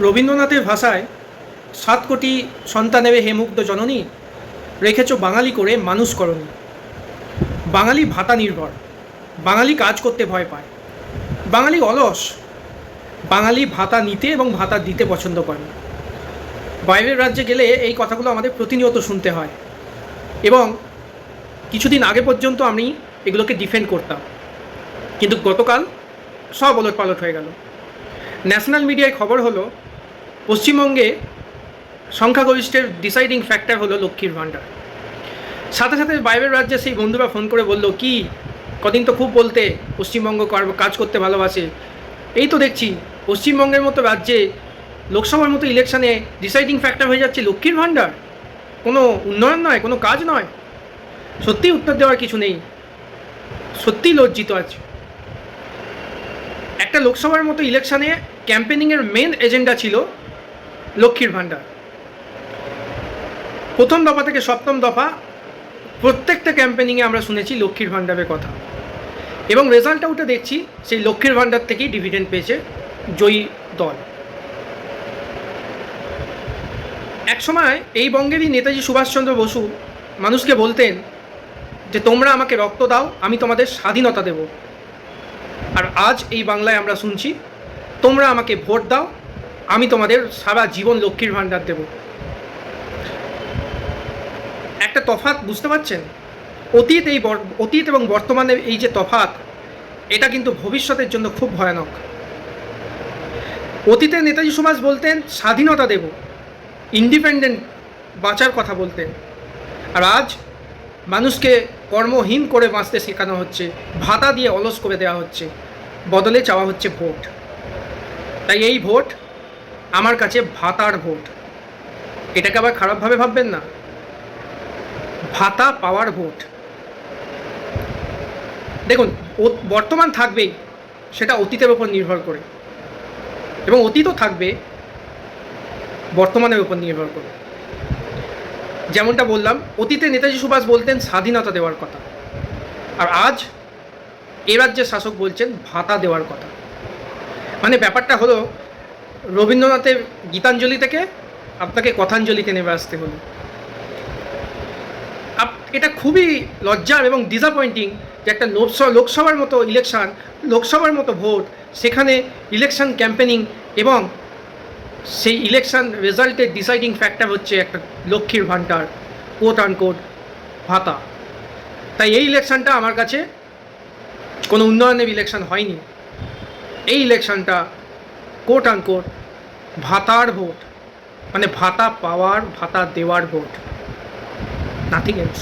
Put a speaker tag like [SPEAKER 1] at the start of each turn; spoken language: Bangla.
[SPEAKER 1] রবীন্দ্রনাথের ভাষায় সাত কোটি সন্তানেবে হে মুগ্ধ জননী, রেখেছ বাঙালি করে মানুষ করনি বাঙালি ভাতা নির্ভর, বাঙালি কাজ করতে ভয় পায়। বাঙালি অলস, বাঙালি ভাতা নিতে এবং ভাতা দিতে পছন্দ করে। বাইরের রাজ্যে গেলে এই কথাগুলো আমাদের প্রতিনিয়ত শুনতে হয়। এবং কিছুদিন আগে পর্যন্ত আমি এগুলোকে ডিফেন্ড করতাম। কিন্তু গতকাল সব ওলট পালট হয়ে গেল। ন্যাশনাল মিডিয়ায় খবর হলো পশ্চিমবঙ্গে সংখ্যাগরিষ্ঠের ডিসাইডিং ফ্যাক্টর হলো লক্ষ্মীর ভাণ্ডার। সাথে সাথে বাইরের রাজ্যে সেই বন্ধুরা ফোন করে বলল, কি? কদিন তো খুব বলতে, পশ্চিমবঙ্গ কাজ করতে ভালোবাসে। এই তো দেখছি, পশ্চিমবঙ্গের মতো রাজ্যে লোকসভার মতো ইলেকশানে ডিসাইডিং ফ্যাক্টর হয়ে যাচ্ছে লক্ষ্মীর ভাণ্ডার। কোনো উন্নয়ন নয়, কোনো কাজ নয়। সত্যিই উত্তর দেওয়ার কিছু নেই। সত্যিই লজ্জিত আছে। একটা লোকসভার মতো ইলেকশানে ক্যাম্পেনিংয়ের মেন এজেন্ডা ছিল লক্ষ্মীর ভাণ্ডার। প্রথম দফা থেকে সপ্তম দফা প্রত্যেকটা ক্যাম্পেনিংয়ে আমরা শুনেছি লক্ষ্মীর ভাণ্ডারের কথা। এবং রেজাল্ট আউটে দেখছি সেই লক্ষ্মীর ভাণ্ডার থেকেই ডিভিডেন্ড পেয়েছে জয়ী দল। একসময় এই বঙ্গেরই নেতাজি সুভাষচন্দ্র বসু মানুষকে বলতেন যে, তোমরা আমাকে রক্ত দাও, আমি তোমাদের স্বাধীনতা দেব। আর আজ এই বাংলায় আমরা শুনছি, তোমরা আমাকে ভোট দাও আমি তোমাদের সারা জীবন লক্ষ্মীর ভাণ্ডার দেব। একটা তফাত বুঝতে পারছেন? অতীত এই অতীত এবং বর্তমানের এই যে তফাত এটা কিন্তু ভবিষ্যতের জন্য খুব ভয়ানক। অতীতে নেতাজি সুভাষ বলতেন, স্বাধীনতা দেব। ইন্ডিপেন্ডেন্ট বাঁচার কথা বলতেন। আর আজ মানুষকে কর্মহীন করে বাঁচতে শেখানো হচ্ছে, ভাতা দিয়ে অলস করে দেওয়া হচ্ছে, বদলে চাওয়া হচ্ছে ভোট। তাই এই ভোট আমার কাছে ভাতার ভোট। এটাকে আবার খারাপভাবে ভাববেন না। ভাতা পাওয়ার ভোট। দেখুন বর্তমান থাকবেই সেটা অতীতের উপর নির্ভর করে। এবং অতীতও থাকবে, বর্তমানের উপর নির্ভর করে। যেমনটা বললাম, অতীতে নেতাজি সুভাষ বলতেন স্বাধীনতা দেওয়ার কথা। আর আজ এ রাজ্যের শাসক বলছেন ভাতা দেওয়ার কথা। মানে ব্যাপারটা হলো রবীন্দ্রনাথের গীতাঞ্জলি থেকে আপনাকে কথাঞ্জলিতে নেমে আসতে হলো। এটা খুবই লজ্জার এবং ডিসঅ্যাপয়েন্টিং যে একটা লোকসভা লোকসভার মতো ইলেকশন লোকসভার মতো ভোট, সেখানে ইলেকশন ক্যাম্পেনিং এবং সেই ইলেকশন রেজাল্টের ডিসাইডিং ফ্যাক্টর হচ্ছে একটা লক্ষ্মীর ভাণ্ডার কোট আনকোট ভাতা। তাই এই ইলেকশনটা আমার কাছে কোনো উন্নয়নের ইলেকশন হয়নি। এই ইলেকশনটা কোট আনকোট ভাতার ভোট মানে ভাতা পাওয়ার ভাতা দেওয়ার ভোট নাথিং এলস